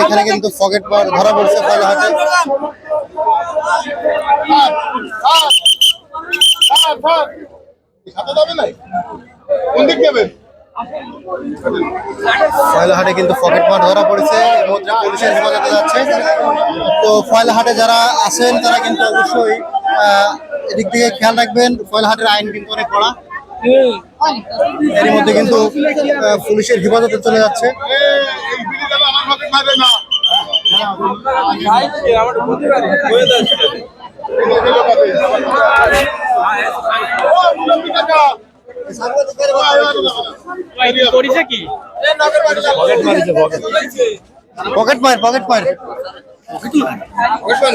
এখানে কিন্তু পকেট মার ধরা পড়ছে যাবেন ফয়লাহাটে কিন্তু পকেট মার ধরা পড়েছে মধ্যে পুলিশের হেফাজতে যাচ্ছে। তো ফয়লাহাটে যারা আছেন তারা কিন্তু অবশ্যই এদিক থেকে খেয়াল রাখবেন ফয়লাহাটের আইন কিন্তু অনেক কড়া। এর মধ্যে কিন্তু পুলিশের হেফাজতে চলে যাচ্ছে। পকেট মার পকেট মার পকেট মার।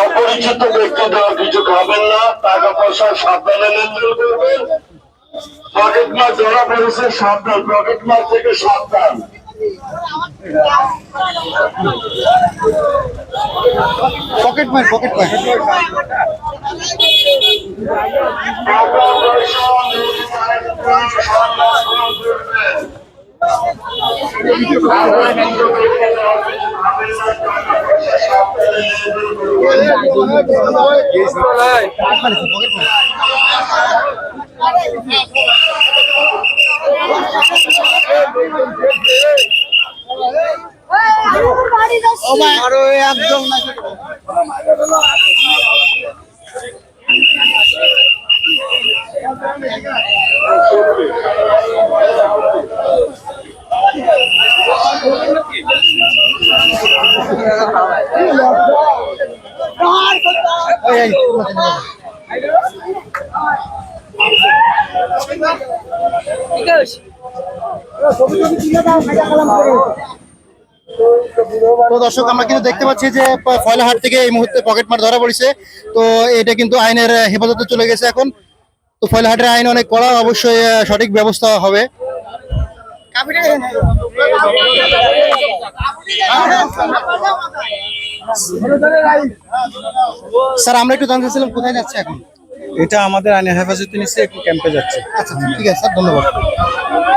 অপরিচিত ব্যক্তি দেওয়া কিছু খাবেন না টাকা পয়সা সাবধানে লেনদেন করবেন। পকেট মাছ ধরা পড়েছে সাবধান পকেট মাছ থেকে সাবধান। পকেট মার পকেট মার। টাকা পয়সা একদম না তো দর্শক, আমরা কিন্তু দেখতে পাচ্ছি যে ফয়লাহাট থেকে এই মুহূর্তে পকেট মার ধরা পড়েছে। তো এটা কিন্তু আইনের হেফাজতে চলে গেছে এখন। তো ফয়লাহাটের আইন অনেক কড়া, অবশ্যই সঠিক ব্যবস্থা হবে। স্যার আমরা একটু জানতে চাইছিলাম কোথায় যাচ্ছে এখন? এটা আমাদের আইনের হেফাজতে নিচ্ছে একটু ক্যাম্পে যাচ্ছে। আচ্ছা ঠিক আছে স্যার ধন্যবাদ।